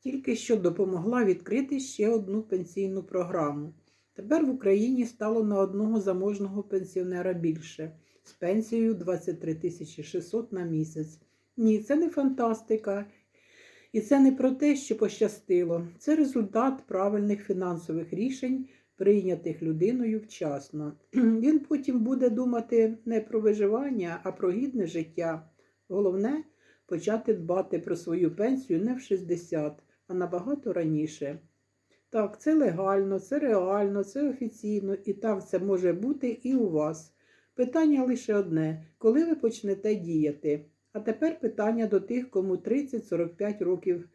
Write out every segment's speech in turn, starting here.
тільки що допомогла відкрити ще одну пенсійну програму. Тепер в Україні стало на одного заможного пенсіонера більше з пенсією 23 тисячі 600 на місяць. Ні, це не фантастика. І це не про те, що пощастило. Це результат правильних фінансових рішень, прийнятих людиною вчасно. Він потім буде думати не про виживання, а про гідне життя. Головне почати дбати про свою пенсію не в 60, а набагато раніше. Так, це легально, це реально, це офіційно, і так це може бути і у вас. Питання лише одне: коли ви почнете діяти? А тепер питання до тих, кому 30-45 років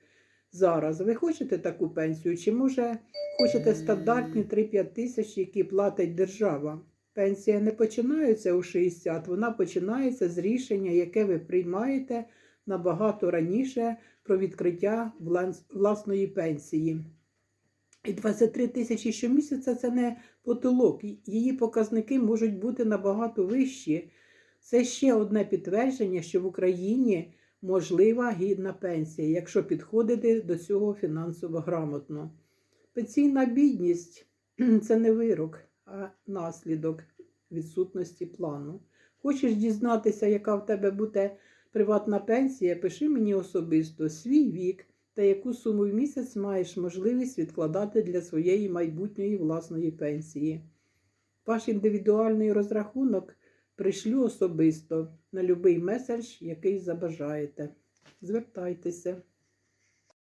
зараз. Ви хочете таку пенсію? Чи може хочете стандартні 3-5 тисяч, які платить держава? Пенсія не починається у 60, вона починається з рішення, яке ви приймаєте набагато раніше про відкриття власної пенсії. І 23 тисячі щомісяця це не потолок. Її показники можуть бути набагато вищі. Це ще одне підтвердження, що в Україні можлива гідна пенсія, якщо підходити до цього фінансово грамотно. Пенсійна бідність це не вирок, а наслідок відсутності плану. Хочеш дізнатися, яка в тебе буде приватна пенсія, пиши мені особисто свій вік та яку суму в місяць маєш можливість відкладати для своєї майбутньої власної пенсії. Ваш індивідуальний розрахунок пришлю особисто на будь-який меседж, який забажаєте. Звертайтеся.